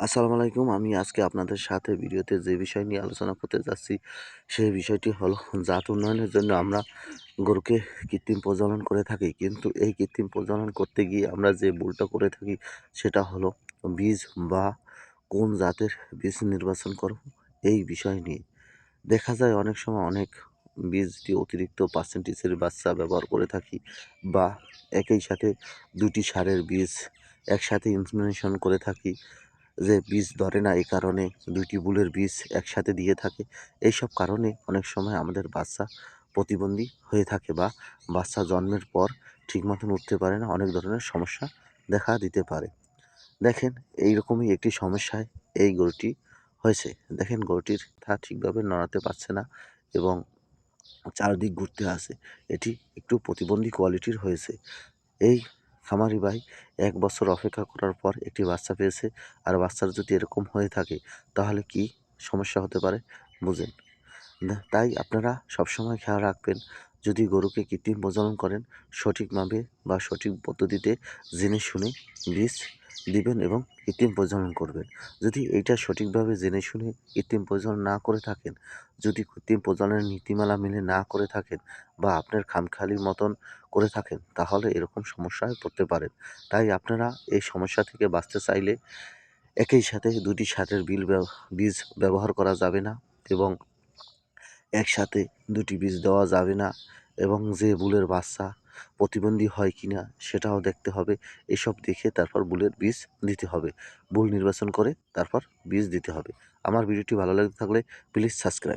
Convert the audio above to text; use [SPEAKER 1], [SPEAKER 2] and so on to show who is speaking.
[SPEAKER 1] আসসালামু আলাইকুম। আমি আজকে আপনাদের সাথে ভিডিওতে যে বিষয় নিয়ে আলোচনা করতে যাচ্ছি, সেই বিষয়টি হলো জাত উন্নয়নের জন্য আমরা গরুকে কৃত্রিম প্রজনন করে থাকি। কিন্তু এই কৃত্রিম প্রজনন করতে গিয়ে আমরা যে ভুলটা করে থাকি, সেটা হলো বীজ বা কোন জাতের বীজ নির্বাচন করব, এই বিষয় নিয়ে। দেখা যায় অনেক সময় অনেক বীজটি অতিরিক্ত পার্সেন্টেজের বাচ্চা ব্যবহার করে থাকি বা একই সাথে দুটি সারের বীজ একসাথে ইনসিমিনেশন করে থাকি। যে বীজ ধরে না এই কারণে দুইটি বুলের বীজ একসাথে দিয়ে থাকে। এইসব কারণে অনেক সময় আমাদের বাচ্চা প্রতিবন্ধী হয়ে থাকে বা বাচ্চা জন্মের পর ঠিক মতন উঠতে পারে না, অনেক ধরনের সমস্যা দেখা দিতে পারে। দেখেন, এইরকমই একটি সমস্যায় এই গরুটি হয়েছে। দেখেন, গরুটির তা ঠিকভাবে নড়াতে পারছে না এবং চারদিক ঘুরতে আসে এটি একটু প্রতিবন্ধী কোয়ালিটির হয়েছে। এই খামারি ভাই এক বছর অপেক্ষা করার পর একটি বাচ্চা পেয়েছে। আর বাচ্চার যদি এরকম হয়ে থাকে, তাহলে কি সমস্যা হতে পারে? বুঝেন। তাই আপনারা সবসময় খেয়াল রাখবেন, যদি গরুকে কৃত্রিম প্রজনন করেন সঠিকভাবে বা সঠিক পদ্ধতিতে জেনে শুনে বীজ দিবেন এবং কৃত্রিম প্রজনন করবেন। যদি এইটা সঠিকভাবে জেনে শুনে কৃত্রিম প্রজনন না করে থাকেন, যদি কৃত্রিম প্রজননের নীতিমালা মেনে না করে থাকেন বা আপনার খামখালির মতন করে থাকেন, তাহলে এরকম সমস্যায় পড়তে পারেন তাই আপনারা এই সমস্যা থেকে বাঁচতে চাইলে একই সাথে দুটি সারের বিল বীজ ব্যবহার করা যাবে না এবং একসাথে দুটি বীজ দেওয়া যাবে না এবং যে বুলের বাচ্চা প্রতিবন্ধী হয় কি না সেটাও দেখতে হবে। এসব দেখে তারপর বুলের বীজ দিতে হবে। বুল নির্বাচন করে তারপর বীজ দিতে হবে। আমার ভিডিওটি ভালো লাগতে থাকলে প্লিজ সাবস্ক্রাইব।